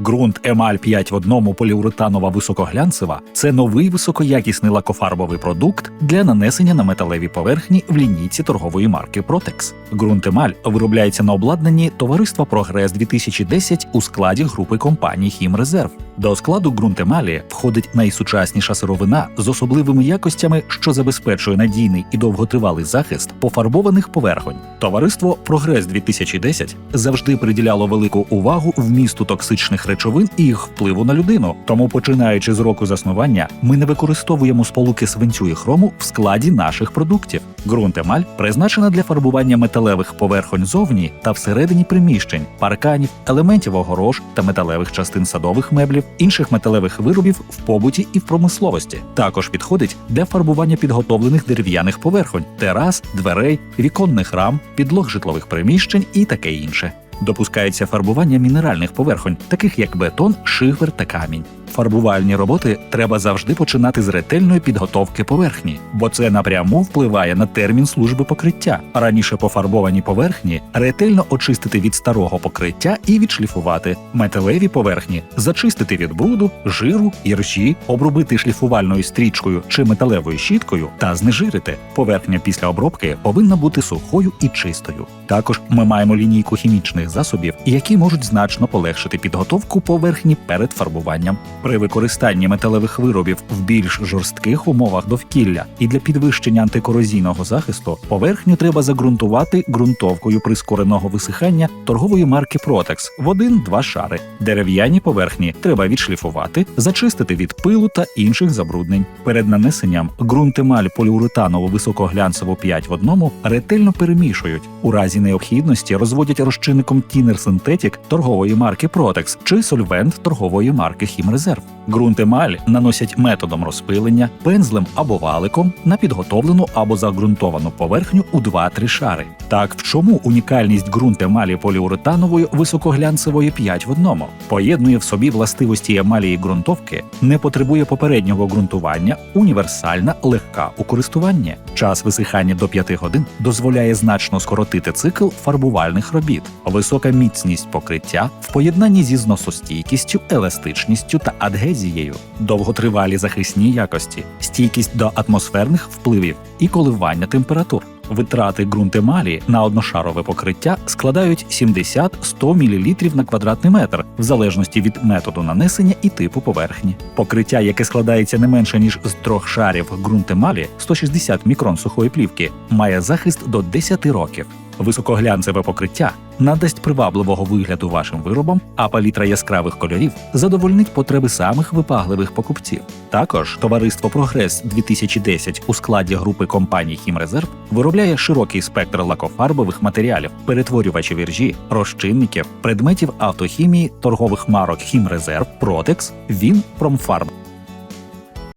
Ґрунт Емаль 5 в одному поліуретанова високоглянцева це новий високоякісний лакофарбовий продукт для нанесення на металеві поверхні в лінійці торгової марки Protex. Ґрунт Емаль виробляється на обладнанні товариства Прогрес 2010 у складі групи компаній Хімрезерв. До складу ґрунт Емалі входить найсучасніша сировина з особливими якостями, що забезпечує надійний і довготривалий захист пофарбованих поверхонь. Товариство Прогрес 2010 завжди приділяло велику увагу вмісту токсичних речовин і їх впливу на людину. Тому, починаючи з року заснування, ми не використовуємо сполуки свинцю і хрому в складі наших продуктів. Ґрунт Емаль призначена для фарбування металевих поверхонь зовні та всередині приміщень, парканів, елементів огорож та металевих частин садових меблів, інших металевих виробів в побуті і в промисловості. Також підходить для фарбування підготовлених дерев'яних поверхонь, терас, дверей, віконних рам, підлог житлових приміщень і таке інше. Допускається фарбування мінеральних поверхонь, таких як бетон, шифер та камінь. Фарбувальні роботи треба завжди починати з ретельної підготовки поверхні, бо це напряму впливає на термін служби покриття. Раніше пофарбовані поверхні ретельно очистити від старого покриття і відшліфувати. Металеві поверхні зачистити від бруду, жиру, ірші, обробити шліфувальною стрічкою чи металевою щіткою та знежирити. Поверхня після обробки повинна бути сухою і чистою. Також ми маємо лінійку хімічних засобів, які можуть значно полегшити підготовку поверхні перед фарбуванням. При використанні металевих виробів в більш жорстких умовах довкілля і для підвищення антикорозійного захисту поверхню треба загрунтувати ґрунтовкою прискореного висихання торгової марки Protex в один-два шари. Дерев'яні поверхні треба відшліфувати, зачистити від пилу та інших забруднень. Перед нанесенням ґрунт емаль поліуретанову високоглянцеву 5 в одному ретельно перемішують. У разі необхідності розводять розчинником Thinner Synthetic торгової марки Protex чи сольвент торгової марки Хімрезерв. Ґрунт емаль наносять методом розпилення, пензлем або валиком на підготовлену або загрунтовану поверхню у 2-3 шари. Так в чому унікальність ґрунт емалі поліуретанової високоглянцевої 5 в одному? Поєднує в собі властивості емалії ґрунтовки, не потребує попереднього ґрунтування, універсальна, легка у користуванні. Час висихання до 5 годин дозволяє значно скоротити цикл фарбувальних робіт, висока міцність покриття в поєднанні зі зносостійкістю, еластичністю та адгезією, довготривалі захисні якості, стійкість до атмосферних впливів і коливання температур. Витрати ґрунт емалі на одношарове покриття складають 70-100 мл на квадратний метр, в залежності від методу нанесення і типу поверхні. Покриття, яке складається не менше ніж з трьох шарів ґрунт емалі 160 мікрон сухої плівки, має захист до 10 років. Високоглянцеве покриття надасть привабливого вигляду вашим виробам, а палітра яскравих кольорів задовольнить потреби самих випагливих покупців. Також товариство Прогрес 2010 у складі групи компаній Хімрезерв виробляє широкий спектр лакофарбових матеріалів, перетворювачів іржі, розчинників, предметів автохімії, торгових марок Хімрезерв, Протекс, Він, Промфарб.